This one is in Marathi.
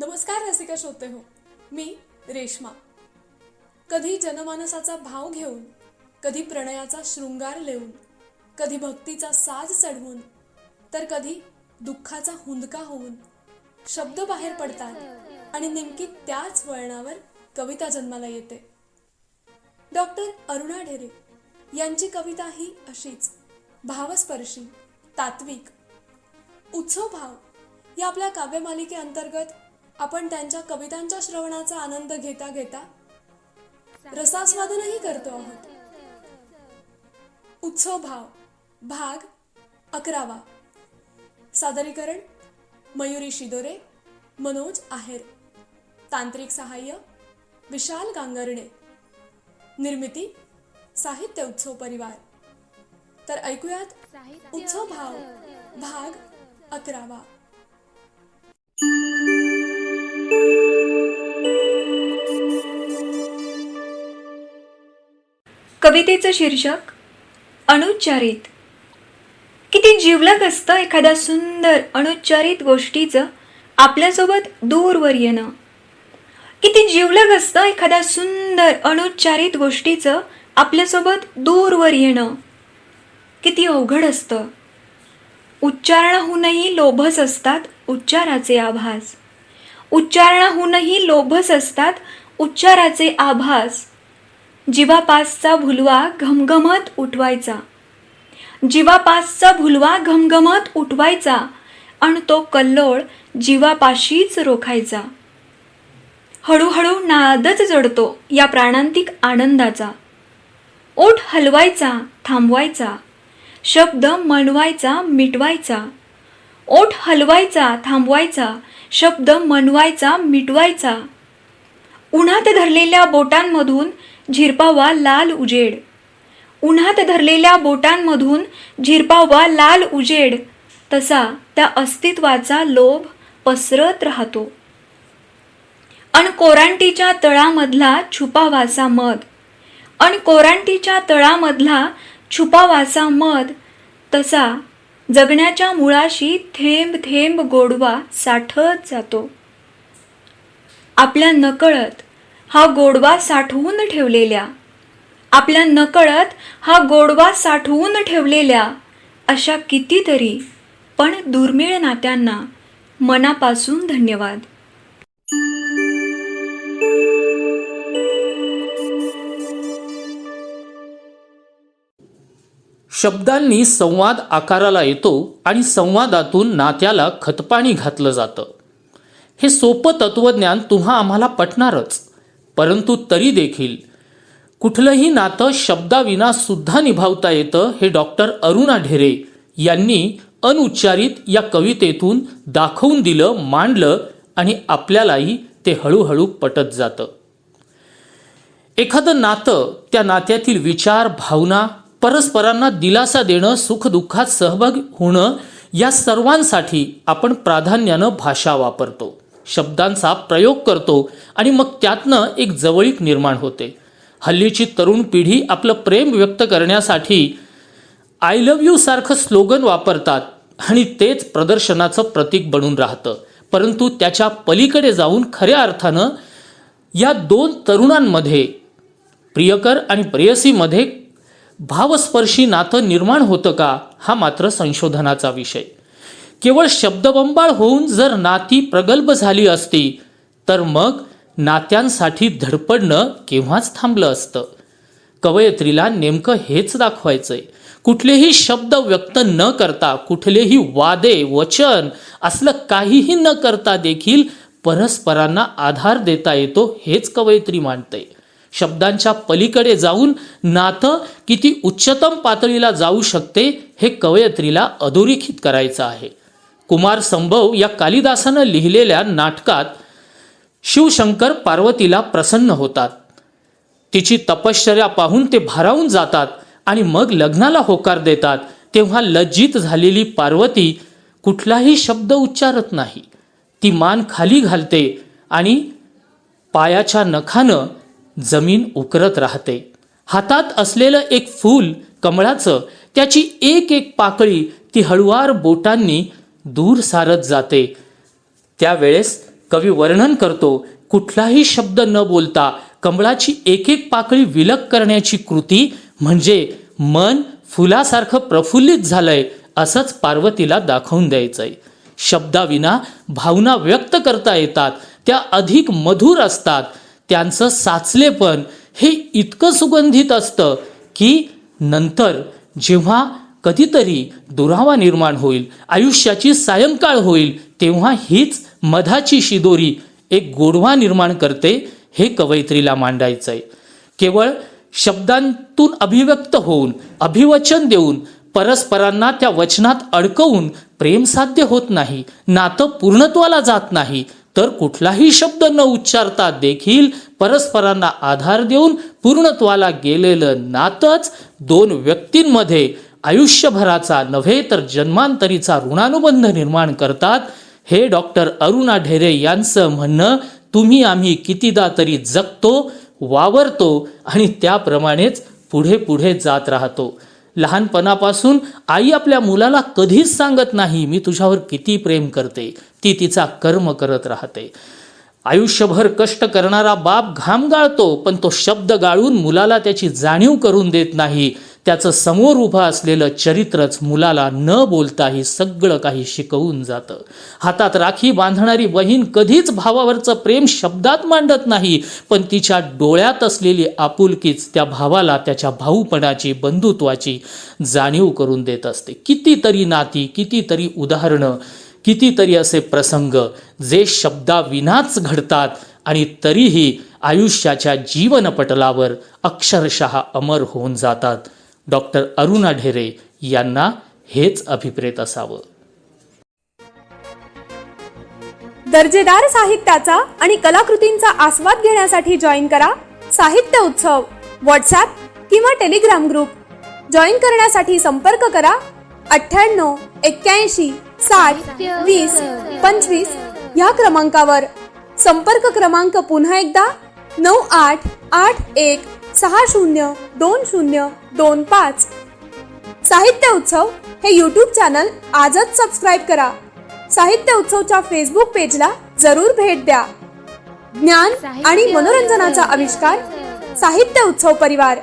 नमस्कार रसिका श्रोते हो. मी रेश्मा. कधी जनमानसाचा भाव घेऊन कधी प्रणयाचा शृंगार लेऊन कधी भक्तीचा साज चढवून तर कधी दुःखाचा हुंदका होऊन शब्द बाहेर पडतात आणि नेमकी त्याच वळणावर कविता जन्माला येते. डॉक्टर अरुणा ढेरे यांची कविता ही अशीच भावस्पर्शी तात्विक. उत्सव भाव या आपल्या काव्यमालिकेअंतर्गत आपण त्यांच्या कवितांच्या श्रवणाचा आनंद घेता घेता रसास्वादनही करतो आहोत. उत्सव भाव भाग अकरावा. सादरीकरण मयुरी शिदोरे मनोज आहेर. तांत्रिक सहाय्य विशाल गांगर्णे. निर्मिती साहित्य उत्सव परिवार. तर ऐकूयात उत्सव भाव भाग अकरावा. कवितेचं शीर्षक अनुच्चारित. किती जिवलग असतं एखाद्या सुंदर अनुच्चारित गोष्टीचं आपल्यासोबत दूरवर येणं. किती जिवलग असतं एखाद्या सुंदर अनुच्चारित गोष्टीचं आपल्यासोबत दूरवर येणं. किती अवघड असतं. उच्चारणाहूनही लोभस असतात उच्चाराचे आभास. उच्चारणाहूनही लोभस असतात उच्चाराचे आभास. जीवापासचा भुलवा घमघमत उठवायचा. जीवापासचा भुलवा घमघमत उठवायचा आणि तो कल्लोळ जीवापाशीच रोखायचा. हळूहळू नादच जडतो या प्राणांतिक आनंदाचा. ओठ हलवायचा थांबवायचा. शब्द मनवायचा मिटवायचा. ओठ हलवायचा थांबवायचा. शब्द मनवायचा मिटवायचा. उन्हात धरलेल्या बोटांमधून झिरपावा लाल उजेड. उन्हात धरलेल्या बोटांमधून झिरपावा लाल उजेड. तसा त्या अस्तित्वाचा लोभ पसरत राहतो. अन कोरांटीच्या तळामधला छुपावाचा मध. अन कोरांटीच्या तळामधला छुपावाचा मध. तसा जगण्याच्या मुळाशी थेंब थेंब गोडवा साठत जातो. आपल्या नकळत हा गोडवा साठवून ठेवलेल्या. आपल्या नकळत हा गोडवा साठवून ठेवलेल्या. अशा कितीतरी पण दुर्मिळ नात्यांना मनापासून धन्यवाद. शब्दांनी संवाद आकाराला येतो आणि संवादातून नात्याला खतपाणी घातलं जातं. हे सोपं तत्वज्ञान तुम्हा आम्हाला पटणारच. परंतु तरी देखील कुठलंही नातं शब्दाविना सुद्धा निभावता येतं हे डॉक्टर अरुणा ढेरे यांनी अनुच्चारित या कवितेतून दाखवून दिलं मांडलं आणि आपल्यालाही ते हळूहळू पटत जातं. एखादं नातं त्या नात्यातील विचार भावना परस्परांना दिलासा देणं सुखदुःखात सहभाग होणं या सर्वांसाठी आपण प्राधान्यानं भाषा वापरतो. शब्दांचा प्रयोग करतो आणि मग त्यातनं एक जवळीक निर्माण होते. हल्लीची तरुण पिढी आपलं प्रेम व्यक्त करण्यासाठी आय लव्ह यू सारखं स्लोगन वापरतात आणि तेच प्रदर्शनाचं प्रतीक बनून राहतं. परंतु त्याच्या पलीकडे जाऊन खऱ्या अर्थानं या दोन तरुणांमध्ये प्रियकर आणि प्रेयसीमध्ये भावस्पर्शी नातं निर्माण होतं का हा मात्र संशोधनाचा विषय. केवळ शब्दबंबाळ होऊन जर नाती प्रगल्भ झाली असती तर मग नात्यांसाठी धडपडणं केव्हाच थांबलं असतं? कवयत्रीला नेमकं हेच दाखवायचंय. कुठलेही शब्द व्यक्त न करता कुठलेही वादे वचन असलं काहीही न करता देखील परस्परांना आधार देता येतो हेच कवयित्री मांडते शब्दांच्या पलीकडे जाऊन नातं किती उच्चतम पातळीला जाऊ शकते हे कवयत्रीला अधोरेखित करायचं आहे. कुमार संभव या कालिदासानं लिहिलेल्या नाटकात शिवशंकर पार्वतीला प्रसन्न होतात. तिची तपश्चर्या पाहून ते भारावून जातात आणि मग लग्नाला होकार देतात. तेव्हा लज्जित झालेली पार्वती कुठलाही शब्द उच्चारत नाही. ती मान खाली घालते आणि पायाच्या नखानं जमीन उकरत राहते. हातात असलेलं एक फूल कमळाचं त्याची एक एक पाकळी ती हळुवार बोटांनी दूर सारत जाते. त्यावेळेस कवी वर्णन करतो कुठलाही शब्द न बोलता कमळाची एक एक पाकळी विलग करण्याची कृती म्हणजे मन फुलासारखं प्रफुल्लित झालंय असंच पार्वतीला दाखवून द्यायचंय. शब्दाविना भावना व्यक्त करता येतात त्या अधिक मधुर असतात. त्यांचं साचलेपण हे इतकं सुगंधित असतं की नंतर जेव्हा कधीतरी दुरावा निर्माण होईल आयुष्याची सायंकाळ होईल तेव्हा हीच मधाची शिदोरी एक गोडवा निर्माण करते हे कवयित्रीला मांडायचं आहे केवळ शब्दांतून अभिव्यक्त होऊन अभिवचन देऊन परस्परांना त्या वचनात अडकवून प्रेम साध्य होत नाही नातं पूर्णत्वाला जात नाही तर कुठलाही शब्द न उच्चारता देखील परस्परांना आधार देऊन पूर्णत्वाला गेलेलं नातंच दोन व्यक्तींमध्ये आयुष्यभराचा नव्हे तर जन्मांतरीचा ऋणानुबंध निर्माण करतात हे डॉक्टर अरुणा ढेरे यांचं म्हणणं तुम्ही आम्ही कितीदा तरी जगतो वावरतो आणि त्याप्रमाणेच पुढे पुढे जात राहतो. लहानपणापासून आई आपल्या मुलाला कधीच सांगत नाही मी तुझ्यावर किती प्रेम करते ती तिचा कर्म करत राहते. आयुष्यभर कष्ट करणारा बाप घाम गाळतो पण तो शब्द गाळून मुलाला त्याची जाणीव करून देत नाही. त्याचं समोर उभं असलेलं चरित्रच मुलाला न बोलताही सगळं काही शिकवून जातं. हातात राखी बांधणारी बहीण कधीच भावावरचं प्रेम शब्दात मांडत नाही पण तिच्या डोळ्यात असलेली आपुलकीच त्या भावाला त्याच्या भाऊपणाची बंधुत्वाची जाणीव करून देत असते. कितीतरी नाती कितीतरी उदाहरणं कितीतरी असे प्रसंग जे शब्दाविनाच घडतात आणि तरीही आयुष्याच्या जीवनपटलावर अक्षरशः अमर होऊन जातात. डॉक्टर अरुणा ढेरे यांना हेच अभिप्रेत असावं. दर्जेदार साहित्याचा आणि कलाकृतींचा आस्वाद घेण्यासाठी जॉईन करा साहित्य उत्सव व्हॉट्सॲप किंवा टेलिग्राम ग्रुप. जॉईन करण्यासाठी संपर्क करा अठ्ठ्याण्णव एक्क्याऐंशी साठ वीस पंचवीस ह्या क्रमांकावर. संपर्क क्रमांक पुन्हा एकदा नऊ आठ आठ एक सहा शून्य दोन शून्य दोन पाच. साहित्य उत्सव हे यूट्यूब चॅनल आजच सबस्क्राईब करा. साहित्य उत्सवच्या फेसबुक पेजला जरूर भेट द्या. ज्ञान आणि मनोरंजनाचा आविष्कार साहित्य उत्सव परिवार.